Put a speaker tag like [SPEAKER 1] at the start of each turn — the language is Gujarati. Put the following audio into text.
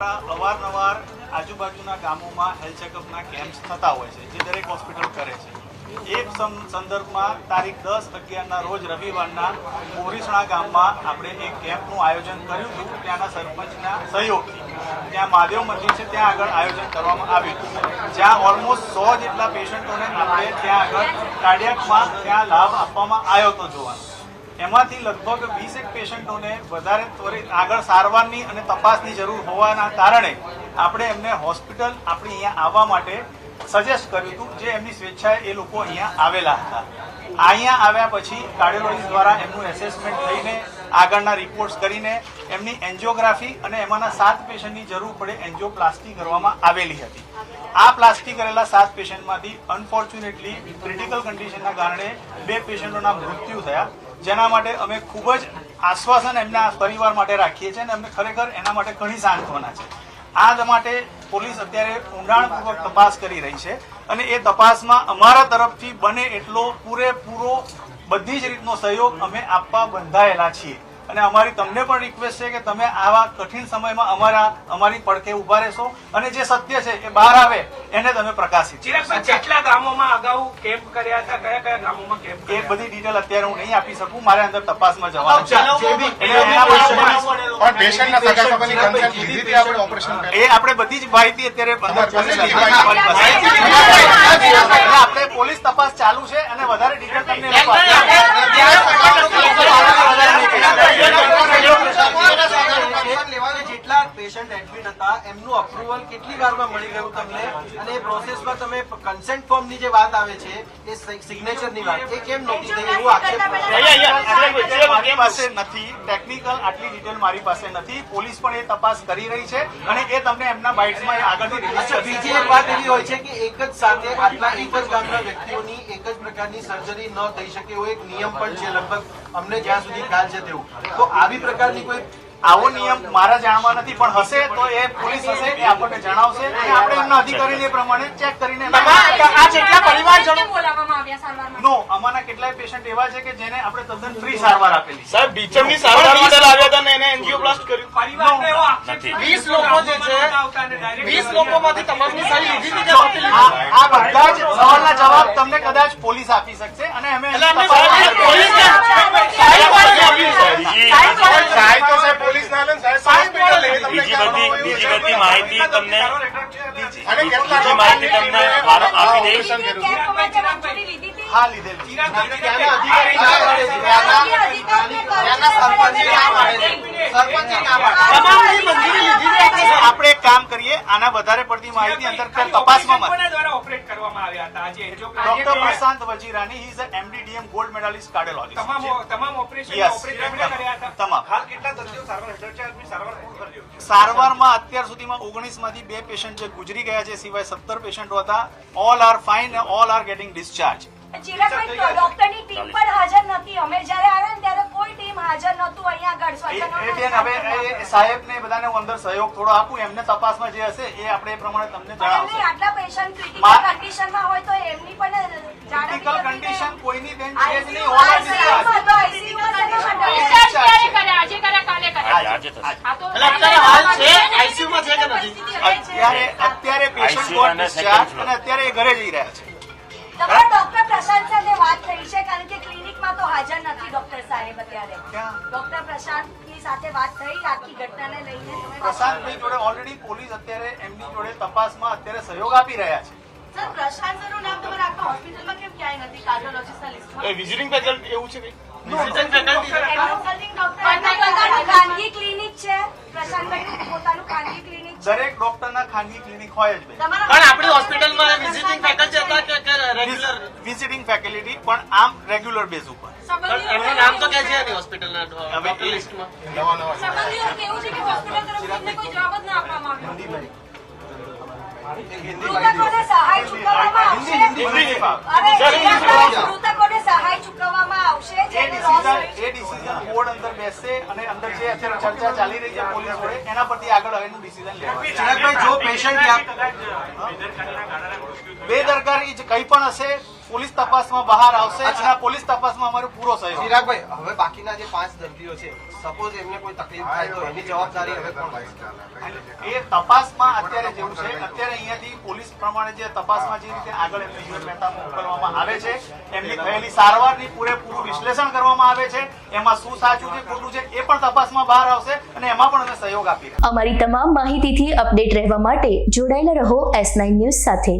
[SPEAKER 1] અવારનવાર આજુબાજુના ગામોમાં હેલ્થ ચેકઅપના કેમ્પ્સ થતા હોય છે, જે દરેક હોસ્પિટલ કરે છે. એ સંદર્ભમાં તારીખ દસ અગિયારના રોજ રવિવારના બોરીસણા ગામમાં આપણે એક કેમ્પનું આયોજન કર્યું હતું, ત્યાંના સરપંચના સહયોગથી. ત્યાં મહાદેવ મંદિર છે, ત્યાં આગળ આયોજન કરવામાં આવ્યું હતું. જ્યાં ઓલમોસ્ટ સો જેટલા પેશન્ટોને આપણે ત્યાં આગળ કાર્ડિયાકમાં ત્યાં લાભ આપવામાં આવ્યો હતો જોવાનો એમાંથી લગભગ વીસેક પેશન્ટોને વધારે ત્વરિત આગળ સારવારની અને તપાસની જરૂર હોવાના કારણે આપણે એમને હોસ્પિટલ આપણી અહીંયા આવવા માટે સજેસ્ટ કર્યું હતું જે એમની સ્વેચ્છાએ એ લોકો અહીંયા આવેલા હતા. અહીંયા આવ્યા પછી કાર્ડિયોલોજીસ્ટ દ્વારા એમનું એસેસમેન્ટ થઈને આગળના રિપોર્ટ્સ કરીને એમની એન્જિયોગ્રાફી અને એમાંના સાત પેશન્ટની જરૂર પડે એન્જિયોપ્લાસ્ટી કરવામાં આવેલી હતી. આ પ્લાસ્ટી કરેલા સાત પેશન્ટમાંથી અનફોર્ચ્યુનેટલી ક્રિટિકલ કન્ડિશનના કારણે બે પેશન્ટોના મૃત્યુ થયા. જેના માટે અમે ખૂબ જ આશ્વાસન એમના પરિવાર માટે રાખીએ છીએ અને અમને ખરેખર એના માટે ઘણી સાંત્વના છે. આ માટે પોલીસ અત્યારે ઊંડાણપૂર્વક તપાસ કરી રહી છે અને એ તપાસમાં અમારા તરફથી બને એટલો પૂરેપૂરો બધી જ રીતનો સહયોગ અમે આપવા બંધાયેલા છીએ. અને અમારી તમને પણ રિક્વેસ્ટ છે કે તમે આવા કઠિન સમયમાં અમારા અમારી પડખે ઊભા રહેશો અને જે સત્ય છે એ બહાર આવે એને તમે પ્રકાશિત.
[SPEAKER 2] ચિરાગભાઈ જેટલા ગામોમાં અગાઉ કેમ્પ કર્યા હતા? કયા કયા ગામોમાં કેમ્પ
[SPEAKER 1] એ બધી ડિટેલ અત્યારે હું નહીં આપી શકું મારે અંદર તપાસમાં જવાનું છે. એ આપણે બધી જ માહિતી અત્યારે આપણે પોલીસ તપાસ ચાલુ છે અને વધારે ડિટેલ તમને એ લોકો આપશે.
[SPEAKER 3] જેટલા પેશન્ટ એડમિટ હતા એમનું અપ્રુવલ કેટલી વારમાં મળી ગયું તમને અને એ પ્રોસેસમાં તમે ફોર્મની જે વાત આવે છે એ સિગ્નેચરની વાત. એ કેમ નહોતી? થઈ એવું આક્ષેપ
[SPEAKER 1] મારી પાસે નથી. ટેકનિકલ આટલી ડિટેલ મારી પાસે નથી. પોલીસ પણ એ તપાસ કરી રહી છે અને એ તમને એમના બાઇટ્સમાં આગળથી રિલીઝ
[SPEAKER 3] બીજી એક વાત એવી હોય છે કે એક જ સાથે આટલા એક જ ગામના વ્યક્તિઓની એક જ પ્રકારની સર્જરી ન થઈ શકે એવો એક નિયમ પણ છે લગભગ અમને જ્યાં સુધી ખ્યાલ છે તેવું. તો આવી પ્રકારની કોઈ
[SPEAKER 1] આવો નિયમ મારા જાણમાં નથી પણ હશે તો એ પોલીસ હશે એ આપણને જણાવશે અને આપણે એમના અધિકારીને પ્રમાણે ચેક કરીને
[SPEAKER 2] આ જેટલા પરિવારજનો?
[SPEAKER 4] કેમ બોલાવવામાં આવ્યા સારવારમાં?
[SPEAKER 1] નો અમારા કેટલાય પેશન્ટ એવા છે કે જેને આપણે તદ્દન ફ્રી સારવાર આપેલી
[SPEAKER 5] સાહેબ બીચમની સારવાર માટે લાવ્યા હતા ને એને એન્જિયોપ્લાસ્ટ કર્યું.
[SPEAKER 2] પરિવારનો એવો આક્ષેપ છે કે
[SPEAKER 5] વીસ લોકો જે છે,
[SPEAKER 2] ગામોમાં આવતા અને direct
[SPEAKER 5] વીસ લોકોમાંથી તમામની સારી લીધી કે
[SPEAKER 1] જો, આ બધા જ સવાલના જવાબ તમને કદાચ પોલીસ આપી શકશે અને અમે
[SPEAKER 5] પોલીસ સાહેબ વાળી આપી છે.
[SPEAKER 6] સાહેબ તો સાહેબ પોલીસ ના લે ને સાહેબ હોસ્પિટલ લે તમને
[SPEAKER 5] બીજી
[SPEAKER 6] ખ્યાલ
[SPEAKER 5] બધી
[SPEAKER 6] હોય એવું
[SPEAKER 5] બીજી
[SPEAKER 6] છે.
[SPEAKER 5] બધી માહિતી તમને બીજી માહિતી તમને આપી દઈશ
[SPEAKER 1] હા લીધેલ.
[SPEAKER 3] સરપંચે ના પાડે સરપંચે ના પાડે છે.
[SPEAKER 5] મંજૂરી લીધી હતી આપણે સાહેબ.
[SPEAKER 1] આપણે એક કામ કરીએ આના વધારે પડતી માહિતી અંદર તપાસમાં
[SPEAKER 2] દ્વારા ઓપરેટ કરવામાં આવ્યા હતા? આજે
[SPEAKER 1] doctor Prashant Vajirani he is MD DM gold medallist cardiologist
[SPEAKER 2] તમામ તમામ ઓપરેશન કર્યા હતા.
[SPEAKER 1] તમામ.
[SPEAKER 2] હાલ કેટલા દર્દીઓ સારવાર હેઠળ છે? સારવાર
[SPEAKER 1] સારવારમાં અત્યાર સુધીમાં ઓગણીસમાંથી બે પેશન્ટ જે ગુજરી ગયા છે સિવાય સત્તર પેશન્ટો હતા. All are fine all are getting discharge
[SPEAKER 4] ચિરાગભાઈ ડોક્ટરની ટીમ પણ હાજર નથી અમે જ્યારે આવ્યા ત્યારે કોઈ ટીમ હાજર નહોતું અહીંયા આગળ
[SPEAKER 1] એ બેન હવે એ સાહેબ ને બધાને હું અંદર સહયોગ થોડો આપું એમને તપાસમાં જે હશે એ આપણે એ પ્રમાણે તમને
[SPEAKER 4] પણ આટલા પેશન્ટ ક્રિટિકલ કન્ડિશનમાં હોય તો એમની પણ
[SPEAKER 1] ક્રિટિકલ કન્ડિશન કોઈની બેન છે જ નહીં
[SPEAKER 4] ICU
[SPEAKER 1] ઓલ
[SPEAKER 4] આરમાં તો ICU માં શેના માટે?
[SPEAKER 1] Discharge
[SPEAKER 4] ક્યારે
[SPEAKER 1] છે.
[SPEAKER 4] કર્યા? આજે કર્યા, કાલે કર્યા?
[SPEAKER 5] આજે થશે.
[SPEAKER 4] આ તો
[SPEAKER 5] એટલે અત્યારે હાલ છે, ICU માં છે કે નથી?
[SPEAKER 1] અત્યારે અત્યારે પેશન્ટ
[SPEAKER 5] ICU
[SPEAKER 1] ગોટ
[SPEAKER 5] અને
[SPEAKER 1] ડિસ્ચાર્જ
[SPEAKER 5] second floor.
[SPEAKER 1] અને અત્યારે ઘરે જઈ રહ્યા છે
[SPEAKER 4] તમારા ડોક્ટર પ્રશાંત સાથે વાત થઈ છે કારણ કે ક્લિનિકમાં તો હાજર નથી ડોક્ટર સાહેબ અત્યારે. ડોક્ટર પ્રશાંતની સાથે વાત થઈ આખી ઘટનાને લઈને
[SPEAKER 1] પ્રશાંતભાઈ જોડે ઓલરેડી પોલીસ અત્યારે એમની જોડે તપાસમાં અત્યારે સહયોગ આપી રહ્યા છે.
[SPEAKER 4] સર પ્રશાંત નામ તમારા આખા હોસ્પિટલમાં કેમ ક્યાંય નથી? કાર્ડિયોલોજિસ્ટના લિસ્ટમાં
[SPEAKER 5] એ વિઝિટિંગ ફેકલ્ટી એવું છે કંઈ? વિઝિટિંગ ફેકલ્ટી
[SPEAKER 4] પોતાનું ખાનગી ક્લિનિક છે. પ્રશાંતભાઈનું પોતાનું ખાનગી ક્લિનિક છે.
[SPEAKER 1] દરેક ડોક્ટરના ખાનગી ક્લિનિક હોય જ
[SPEAKER 5] પણ આપણી હોસ્પિટલમાં વિઝિટિંગ ફેકલ્ટી હતા કે
[SPEAKER 1] વિઝિટિંગ ફેકલ્ટી પણ આમ રેગ્યુલર બેઝ ઉપર.
[SPEAKER 5] એમનું નામ તો કે છે નહીં હોસ્પિટલના ડોક્ટર લિસ્ટમાં
[SPEAKER 6] નવા નવા
[SPEAKER 4] સંબંધીઓ કેવું છે કે હોસ્પિટલ તરફથી કોઈ જવાબ જ ના આપવામાં આવ્યો મૃતકોને સહાય ચૂકવવામાં આવશે? અરે ચિરાગભાઈ, મૃતકોને સહાય ચૂકવવામાં આવશે
[SPEAKER 1] એ ડિસિઝન એ ડિસિઝન બોર્ડ અંદર બેસશે અને અંદર જે અત્યારે ચર્ચા ચાલી રહી છે એના પરથી આગળ હવેનું ડિસિઝન લેવાશે
[SPEAKER 3] ચિરાગભાઈ જો પેશન્ટ
[SPEAKER 1] બેદરકારી કંઈ પણ હશે પોલીસ તપાસમાં બહાર આવશે અને પોલીસ તપાસમાં અમારો પૂરો સહયોગ.
[SPEAKER 3] ચિરાગભાઈ હવે બાકીના જે પાંચ દર્દીઓ છે સપોઝ એમને કોઈ તકલીફ થાય તો એની જવાબદારી હવે કોણ
[SPEAKER 1] એ તપાસમાં અત્યારે જેવું છે અત્યારે અહીંયાથી પોલીસ પ્રમાણે જે તપાસમાં જે રીતે આગળ એમને જીવન મહેતામાં મોકલવામાં આવે છે એમની થયેલી સારવારની પૂરેપૂરું વિશ્લેષણ કરવામાં આવે છે એમાં શું સાચું છે ખોટું છે એ પણ તપાસમાં બહાર આવશે અને એમાં પણ અમે સહયોગ આપીએ.
[SPEAKER 7] અમારી તમામ માહિતીથી અપડેટ રહેવા માટે જોડાયેલા રહો એસ નાઇન ન્યૂઝ સાથે.